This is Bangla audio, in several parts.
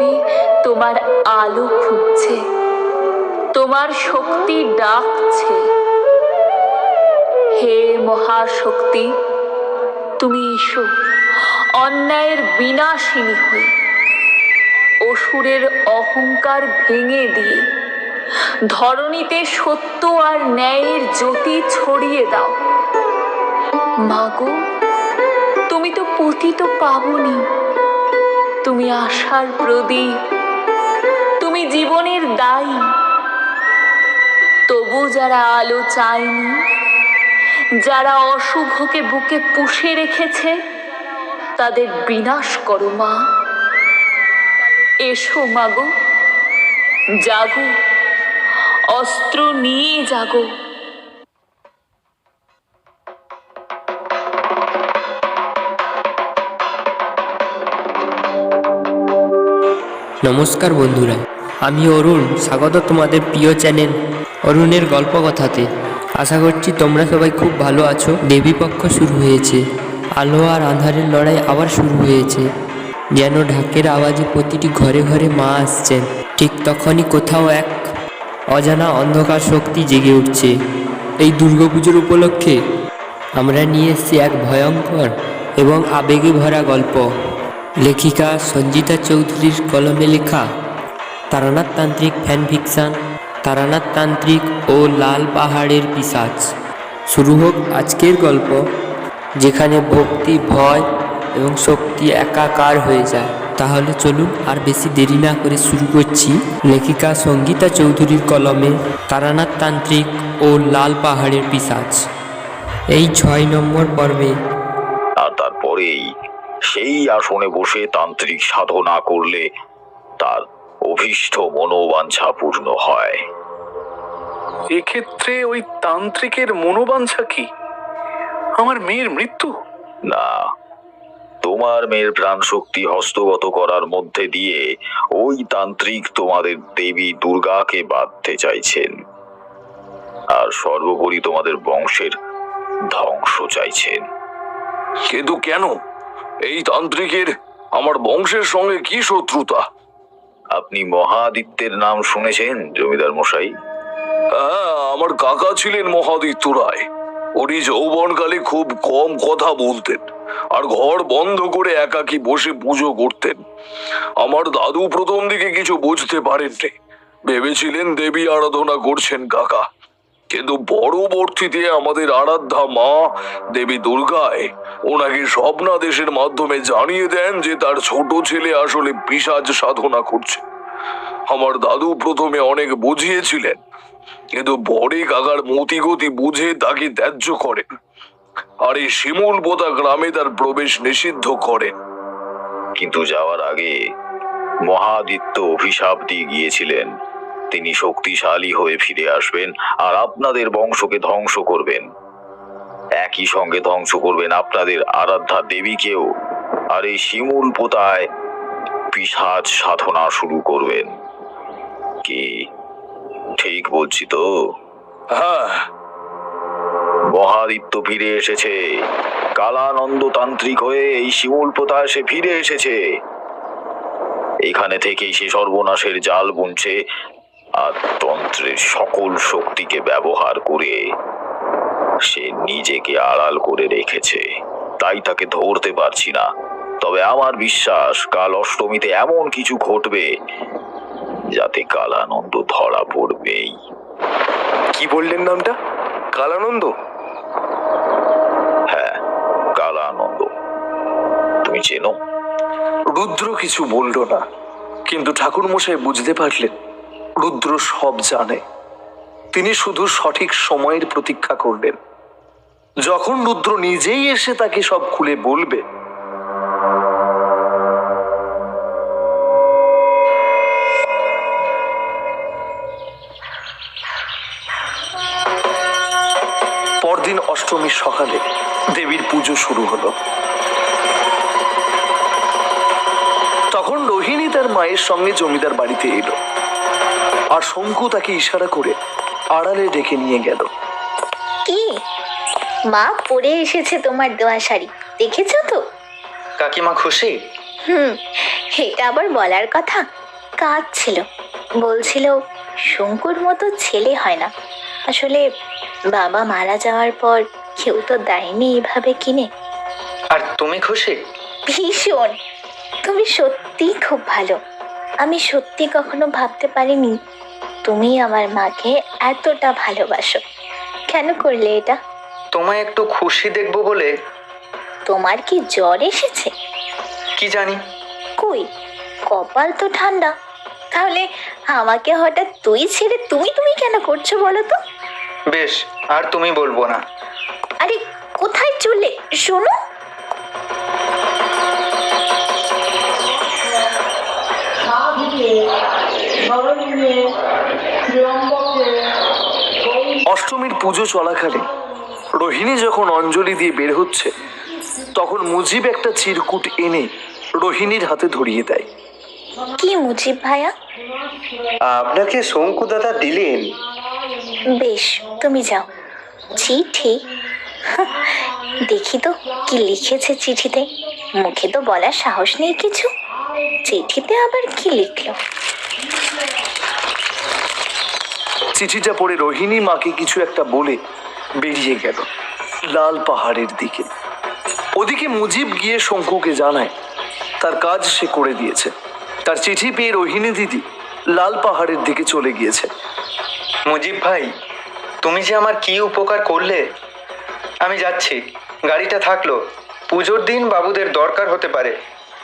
পৃথিবী তোমার আলো খুঁজছে তোমার শক্তি ডাকছে। হে মহাশক্তি, তুমি এসো, অন্যায়ের বিনাশিনী হয়ে, অসুরের অহংকার ভেঙে দিয়ে, ধরণীতে সত্য আর ন্যায়ের জ্যোতি ছড়িয়ে দাও। মাগো, তুমি তো পতিত পাবনি। তুমি আশার প্রদীপ, তুমি জীবনের দায়ী। তবু যারা আলো চায়নি, যারা অশুভকে বুকে পুষে রেখেছে, তাদের বিনাশ করো মা। এসো মাগো জাগো, অস্ত্র নিয়ে জাগো। নমস্কার বন্ধুরা, আমি অরুণ, স্বাগত তোমাদের প্রিয় চ্যানেল অরুণের গল্প কথাতে আশা করছি তোমরা সবাই খুব ভালো আছো। দেবী পক্ষ শুরু হয়েছে। আলো আর আঁধারের লড়াই আবার শুরু হয়েছে। যেন ঢাকের আওয়াজে প্রতিটি ঘরে ঘরে মা আসছেন। ঠিক তখনই কোথাও এক অজানা অন্ধকার শক্তি জেগে উঠছে। এই দুর্গাপুজোর উপলক্ষে আমরা নিয়ে এসেছি এক ভয়ঙ্কর এবং আবেগে ভরা গল্প। লেখিকা সঞ্জিতা চৌধুরীর কলমে লেখা, তারানাথ তান্ত্রিক ফ্যান ফিকশন তারানাথ তান্ত্রিক ও লাল পাহাড়ের পিসাচ। শুরু হোক আজকের গল্প, যেখানে ভক্তি, ভয় এবং শক্তি একাকার হয়ে যায়। তাহলে চলুন আর বেশি দেরি না করে শুরু করছি লেখিকা সঙ্গীতা চৌধুরীর কলমে, তারানাথ তান্ত্রিক ও লাল পাহাড়ের পিসাচ। এই ছয় নম্বর পর্বে। তারপরেই সেই আসনে বসে তান্ত্রিক সাধনা করলে তার অভীষ্ট মনোবাঞ্ছা পূর্ণ হয়। এক্ষেত্রে ওই তান্ত্রিকের মনোবাঞ্ছা কি? আমার মেয়ের মৃত্যু? না তোমার মেয়ের প্রাণ শক্তি হস্তগত করার মধ্যে দিয়ে ওই তান্ত্রিক তোমাদের দেবী দুর্গাকে বাঁধতে চাইছেন। আর সর্বোপরি তোমাদের বংশের ধ্বংস চাইছেন। কিন্তু কেন? এই তান্ত্রিকের আমার বংশের সঙ্গে কি শত্রুতা? আপনি মহাদিত্যের নাম শুনেছেন জমিদার মশাই? হ্যাঁ আমার কাকা ছিলেন মহাদিত্য রায়। উনি যৌবনকালে খুব কম কথা বলতেন আর ঘর বন্ধ করে একাকি বসে পুজো করতেন। আমার দাদু প্রথম দিকে কিছু বুঝতে পারেননি। ভেবেছিলেন দেবী আরাধনা করছেন কাকা। কিন্তু পরবর্তীতে আমাদের আরাধ্যা মা দেবী দুর্গায় ওনাকে স্বপ্নাদেশের মাধ্যমে জানিয়ে দেন যে তার ছোট ছেলে আসলে পিসাজ সাধনা করছে। আমার দাদু প্রথমে অনেক বুঝিয়েছিলেন, কিন্তু পরে কাকার মতিগতি বুঝে তাকে ত্যায্য করেন। আর এই শিমুল পোতা গ্রামে তার প্রবেশ নিষিদ্ধ করেন। কিন্তু যাওয়ার আগে মহাদিত্য অভিশাপ দিয়ে গিয়েছিলেন। তিনি শক্তিশালী হয়ে ফিরে আসবেন আর আপনাদের বংশকে ধ্বংস করবেন। একই সঙ্গে ধ্বংস করবেন আপনাদের আরাধ্যা দেবীকেও। আর এই শিমুল পোতায় পিসাজ সাধনা শুরু করবেন। কি? ঠিক বলছি তো? হ্যাঁ। মহাদিত্য ফিরে এসেছে। কালানন্দ তান্ত্রিক হয়ে এই শিমুল পোতায় সে ফিরে এসেছে। এখানে থেকেই সে সর্বনাশের জাল বুনছে। আর তন্ত্রের সকল শক্তিকে ব্যবহার করে সে নিজেকে আড়াল করে রেখেছে। তাই তাকে ধরতে পারছি না। তবে আমার বিশ্বাস কাল অষ্টমীতে এমন কিছু ঘটবে যাতে কালানন্দ ধরা পড়বেই। কি বললেন নামটা? কালানন্দ? হ্যাঁ কালানন্দ। তুমি চেনো? রুদ্র কিছু বলল না কিন্তু ঠাকুর মশাই বুঝতে পারলেন। রুদ্র সব জানে। তিনি শুধু সঠিক সময়ের প্রতীক্ষা করলেন। যখন রুদ্র নিজেই এসে তাকে সব খুলে বলবে, পরদিন অষ্টমীর সকালে দেবীর পুজো শুরু হলো। তখন রোহিণী তার মায়ের সঙ্গে জমিদার বাড়িতে এলো। আর শঙ্কু তাকে ইশারা করে আড়ালে ডেকে নিয়ে গেল। কি? মা পরে এসেছে তোমার দেওয়া শাড়ি। দেখেছ তো? কাকিমা খুশি? হুম এটা আবার বলার কথা। কাজ ছিল। বলছিল শঙ্কুর মতো ছেলে হয় না। আসলে বাবা মারা যাওয়ার পর কেউ তো দেয়নি এভাবে কিনে। আর তুমি খুশি? ভীষণ। তুমি সত্যিই খুব ভালো। আমি সত্যি কখনো ভাবতে পারিনি তুমি আমার মাকে এতটা ভালোবাসো। কেন করলে এটা? তোমায় একটু খুশি দেখব বলে। তোমার কি জ্বর এসেছে? কি জানি। কই? কপাল তো ঠান্ডা। তাহলে আমাকে হঠাৎ তুই ছেড়ে তুমি তুমি কেন করছ বলো তো? বেশ আর তুমি বলব না। আরে কোথায় চলে? শোনো। অষ্টমীর পুজো চলাকালে রোহিণী যখন অঞ্জলি দিয়ে বের হচ্ছে তখন মুজিব একটা চিরকুট এনে রোহিণীর হাতে ধরিয়ে দেয়। কি মুজিব ভাইয়া? আপনাকে শঙ্কু দাদা দিলেন। বেশ তুমি যাও। চিঠি দেখি তো কি লিখেছে চিঠিতে। মুখে তো বলার সাহস নেই কিছু। চিঠিতে আবার কি লিখলো? চিঠিটা পড়ে রোহিণী মাকে কিছু একটা বলে বেরিয়ে গেল লাল পাহাড়ের দিকে। ওদিকে মুজিব গিয়ে শঙ্কুকে জানায় তার কাজ সে করে দিয়েছে। তার চিঠি পেয়ে রোহিণী দিদি লাল পাহাড়ের দিকে চলে গিয়েছে। মুজিব ভাই তুমি যে আমার কি উপকার করলে? আমি যাচ্ছি গাড়িটা থাকল পুজোর দিন বাবুদের দরকার হতে পারে।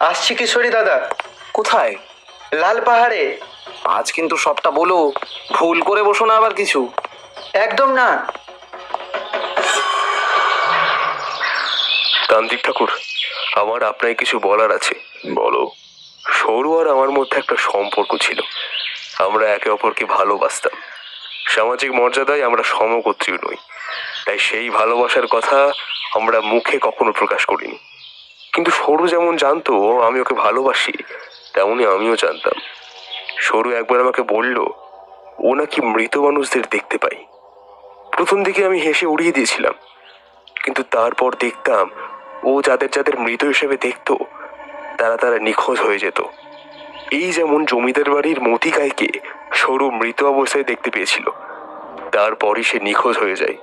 আসছি কিশোরী দাদা। কোথায়? লাল পাহাড়ে। আজ কিন্তু সবটা বলো। ভুল করে বসো না আবার কিছু। একদম না। তান্ত্রিক ঠাকুর, আমার আপনাকে কিছু বলার আছে। বলো, সরু আর আমার মধ্যে একটা সম্পর্ক ছিল। আমরা একে অপরকে ভালোবাসতাম। সামাজিক মর্যাদায় আমরা সমগোত্রীয় নই। তাই সেই ভালোবাসার কথা আমরা মুখে কখনো প্রকাশ করিনি। কিন্তু সরু যেমন জানতো, আমি ওকে ভালোবাসি তেমনই আমিও জানতাম। সরু একবার আমাকে বলল, ও নাকি মৃত মানুষদের দেখতে পাই। প্রথম দিকে আমি হেসে উড়িয়ে দিয়েছিলাম, কিন্তু তারপর দেখতাম ও যাদের যাদের মৃত হিসেবে দেখত, তারা তারা নিখোঁজ হয়ে যেত। এই যেমন জমিদার বাড়ির মতিকাইকে সরু মৃত অবস্থায় দেখতে পেয়েছিল, তারপরই সে নিখোঁজ হয়ে যায়।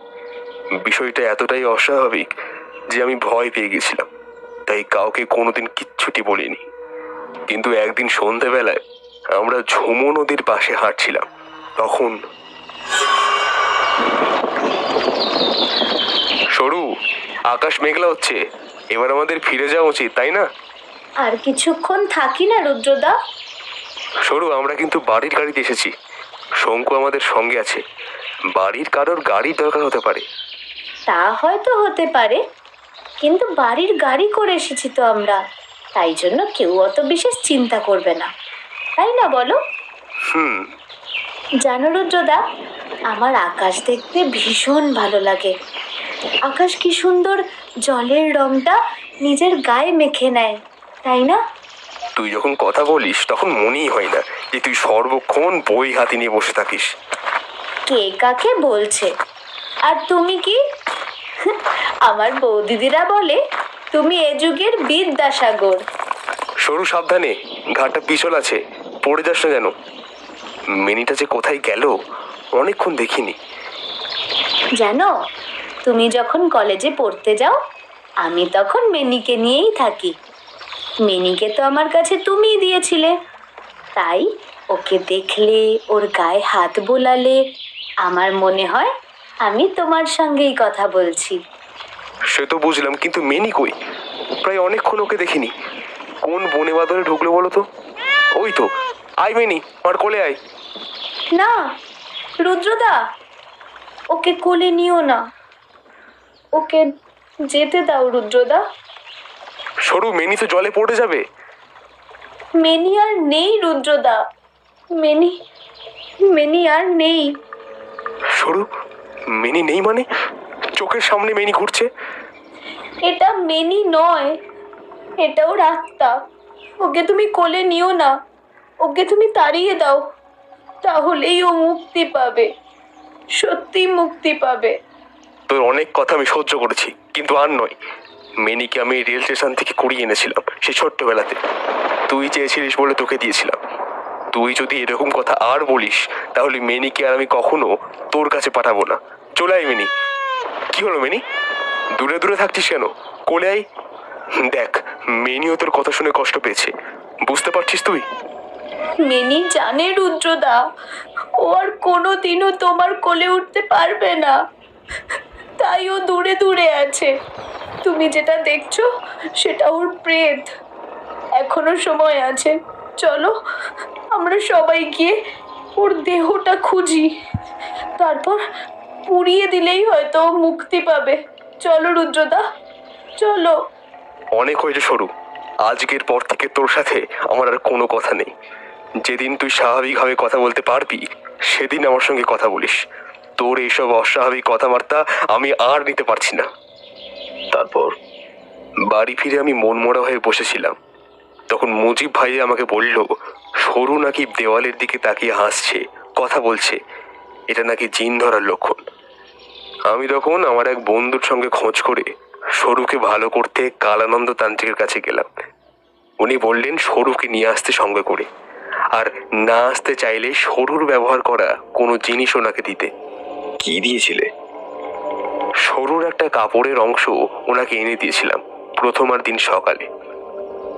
বিষয়টা এতটাই অস্বাভাবিক যে আমি ভয় পেয়ে গেছিলাম, তাই কাউকে কোনোদিন কিচ্ছুটি বলিনি। কিন্তু একদিন সন্ধেবেলায় আমরা ঝুমো নদীর পাশে হাঁটছিলাম। তখন সরু আকাশ মেঘলা হচ্ছে। এবার আমাদের ফিরে যাওয়া উচিত তাই না? আর কিছুক্ষণ থাকি না রুদ্রদা। সরু আমরা কিন্তু বাড়ির গাড়িতে এসেছি। শঙ্কু আমাদের সঙ্গে আছে। বাড়ির কারোর গাড়ি দরকার হতে পারে। তা হয়তো হতে পারে। কিন্তু বাড়ির গাড়ি করে এসেছি তো আমরা। তাই জন্য কেউ অত বিশেষ চিন্তা করবে না। তাই না বলো? হুম। জানো রুদ্রদা আমার আকাশ দেখতে ভীষণ ভালো লাগে। আকাশ কি সুন্দর জলের রংটা নিজের গায়ে মেখে নেয় তাই না? তুই যখন কথা বলিস তখন মনেই হয় না যে তুই সর্বক্ষণ বই হাতে নিয়ে বসে থাকিস। কে কাকে বলছে? আর তুমি কি? আমার বৌদিদিরা বলে তুমি এ যুগের বিদ্যাসাগর। সরু সাবধানে ঘাটটা পিছল আছে। পড়ে যাস না যেন মিনিটা যে কোথায় গেল অনেকক্ষণ দেখিনি। জানো তুমি যখন কলেজে পড়তে যাও আমি তখন মেনিকে নিয়েই থাকি। মেনিকে তো আমার কাছে তুমিই দিয়েছিলে। তাই ওকে দেখলে ওর গায়ে হাত বোলালে আমার মনে হয় আমি তোমার সঙ্গেই কথা বলছি। সে তো বুঝলাম কিন্তু মেনি কই? প্রায় অনেকক্ষণ ওকে দেখিনি। কোন বনে বাদরে ঢুকলো বলো তো? ওই তো আই মেনি আমার কোলে আয়। না রুদ্রদা ওকে কোলে নিও না। ওকে যেতে দাও রুদ্রদা। সরু মেনি তো জলে পড়ে যাবে। মেনি আর নেই রুদ্রদা। মেনি মেনি আর নেই। সরু মেনি নেই মানে? চোখের সামনে মেনি ঘুরছে। এটা মেনি নয় এটা এটাও রাস্তা। ওকে তুমি কোলে নিও না। ওকে তুমি তাড়িয়ে দাও, তাহলেই ও মুক্তি পাবে। সত্যি মুক্তি পাবে। তোর অনেক কথা আমি সহ্য করেছি, কিন্তু আর নয়। মেনিকে আমি রেল স্টেশন থেকে কুড়িয়ে এনেছিলাম, সেই ছোট্টবেলাতে। তুই চেয়েছিলিস বলে তোকে দিয়েছিলাম। তুই যদি এরকম কথা আর বলিস, তাহলে মেনিকে আর আমি কখনো তোর কাছে পাঠাবো না। চলে আয় মিনি। কি হলো মিনি? দূরে দূরে থাকছিস কেন? কোলে আয়। দেখ মেনিও তোর কথা শুনে কষ্ট পেয়েছে। বুঝতে পারছিস তুই? মেনি জানে, রুদ্রদা। ও আর কোনো দিনও তোমার কোলে উঠতে পারবে না। তাই ও দূরে দূরে আছে। তুমি যেটা দেখছ, সেটা ওর প্রেত। এখনও সময় আছে। চলো, আমরা সবাই গিয়ে ওর দেহটা খুঁজি। তারপর পুড়িয়ে দিলেই হয়তো মুক্তি পাবে। চলো, রুদ্রদা। চলো। অনেক হয়েছে সরু। আজকের পর থেকে তোর সাথে আমার আর কোনো কথা নেই। যেদিন তুই স্বাভাবিকভাবে কথা বলতে পারবি, সেদিন আমার সঙ্গে কথা বলিস। তোর এইসব অস্বাভাবিক কথাবার্তা আমি আর নিতে পারছি না। তারপর বাড়ি ফিরে আমি মনমরা হয়ে বসেছিলাম। তখন মুজিব ভাই আমাকে বলল, সরু নাকি দেওয়ালের দিকে তাকিয়ে হাসছে, কথা বলছে। এটা নাকি জিন ধরার লক্ষণ। আমি তখন আমার এক বন্ধুর সঙ্গে খোঁজ করে সরুকে ভালো করতে কালানন্দ তান্ত্রিকের কাছে গেলাম। উনি বললেন সরুকে নিয়ে আসতে সঙ্গে করে। আর না আসতে চাইলে সরুর ব্যবহার করা কোনো জিনিস ওনাকে দিতে। কি দিয়েছিলে? সরুর একটা কাপড়ের অংশ ওনাকে এনে দিয়েছিলাম প্রথমার দিন সকালে।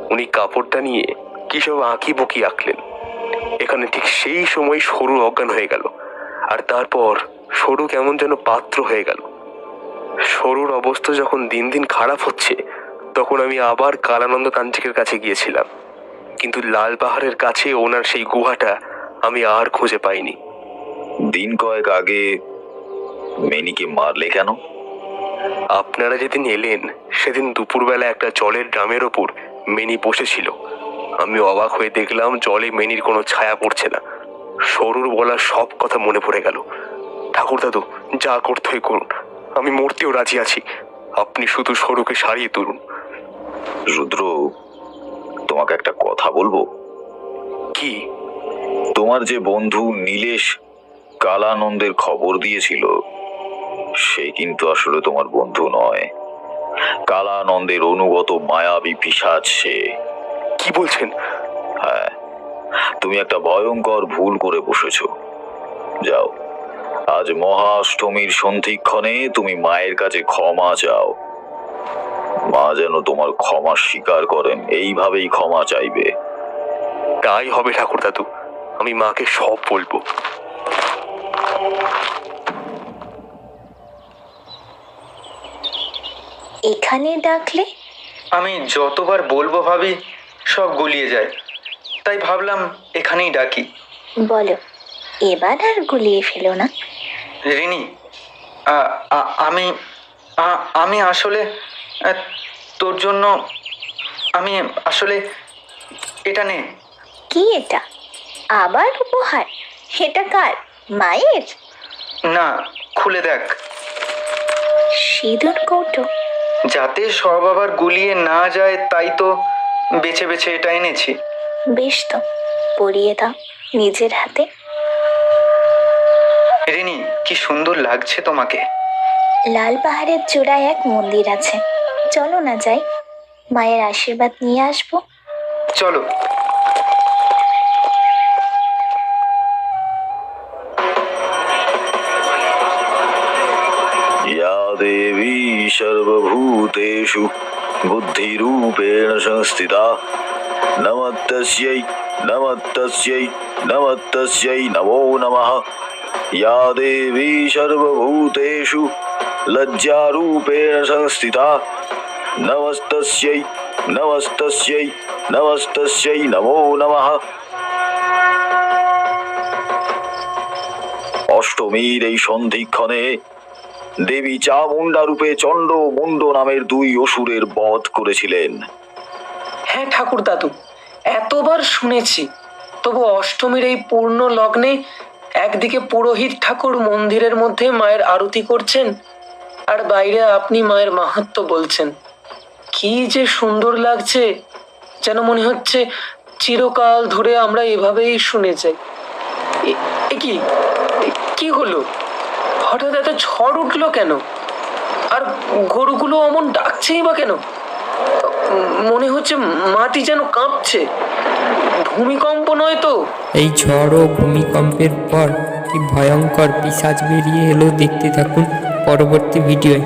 উনি কাপড়টা নিয়ে কি সব আঁকি বকি আঁকলেন। এখানে ঠিক সেই সময় সরু অজ্ঞান হয়ে গেল। আর তারপর সরু কেমন যেন পাত্র হয়ে গেল। সরুর অবস্থা যখন দিন দিন খারাপ হচ্ছে তখন আমি আবার কালানন্দ তান্ত্রিকের কাছে গিয়েছিলাম। কিন্তু লাল পাহাড়ের কাছে ওনার সেই গুহাটা আমি আর খুঁজে পাইনি। দিন কয়েক আগে মেনিকে মারলে কেন? আপনারা যেদিন এলেন সেদিন দুপুরবেলা একটা জলের ড্রামের ওপর মেনি বসেছিল। আমি অবাক হয়ে দেখলাম জলে মেনির কোনো ছায়া পড়ছে না। সরুর বলা সব কথা মনে পড়ে গেল। ঠাকুর দাদু যা করতে হয় করুন। আমি মরতেও রাজি আছি। আপনি শুধু সরুকে সারিয়ে তুলুন। রুদ্র তোমাকে একটা কথা বলব? কি? তোমার যে বন্ধু নীলেশ কালানন্দের খবর দিয়েছিল সে কিন্তু আসলে তোমার বন্ধু নয়। কালানন্দের অনুগত মায়াবী পিসাচ সে। কি বলছেন? হ্যাঁ তুমি একটা ভয়ঙ্কর ভুল করে বসেছো। যাও। আজ মহাষ্টমীর সন্ধিক্ষণে তুমি মায়ের কাছে ক্ষমা চাও। মা যেন তোমার ক্ষমা স্বীকার করেন এইভাবেই ক্ষমা চাইবে। তাই হবে ঠাকুর দাদু আমি মাকে সব বলব। এখানে ডাকলে? আমি যতবার বলব ভাবি সব গুলিয়ে যায়। তাই ভাবলাম এখানেই ডাকি। বলো এবার আর গুলিয়ে ফেলো না। রিনি আমি আমি আসলে তোর জন্য আমি আসলে এটা নে কি এটা? আবার উপহার? এটা কার? মায়ের? না খুলে দেখ। সিঁদুর কৌটো। যাতে সব আবার গুলিয়ে না যায় তাই তো বেছে বেছে এটা এনেছি। বেশ তো পরিয়ে দাও নিজের হাতে। কি সুন্দর লাগছে তোমাকে লাল পাহাড়ের চূড়ায় এক মন্দির আছে চলো না যাই মায়ের আশীর্বাদ নিয়ে আসবো চলো या देवी सर्वभूतेषु बुद्धिरूपेण संस्थिता नमस्तस्यै नमस्तस्यै नमस्तस्यै नमो नमः या देवी सर्वभूतेषु लज्जारूपेण संस्थिता नमस्तस्यै नमस्तस्यै नमस्तस्यै नमो नमः অষ্টমীর এই সন্ধিক্ষণে দেবী চামুন্ডা রূপে চণ্ড মুন্ড নামের দুই অসুরের বধ করেছিলেন হ্যাঁ ঠাকুর দাদু এতবার শুনেছি তবু অষ্টমীর এই পূর্ণ লগ্নে একদিকে পুরোহিত ঠাকুর মন্দিরের মধ্যে মায়ের আরতি করছেন, আর বাইরে আপনি মায়ের মাহাত্ম্য বলছেন। কি যে সুন্দর লাগছে, যেন মনে হচ্ছে চিরকাল ধরে আমরা এভাবেই শুনে যাই। কি? কি হলো? হঠাৎ এত ঝড় উঠল কেন? আর গরুগুলো অমন ডাকছেই বা কেন? হচ্ছে মাটি যেন কাঁপছে। ভূমিকম্প নয় তো? এই ঝড় ও ভূমিকম্পের পর কি ভয়ঙ্কর পিসাজ বেরিয়ে এলো দেখতে থাকুন পরবর্তী ভিডিওয়।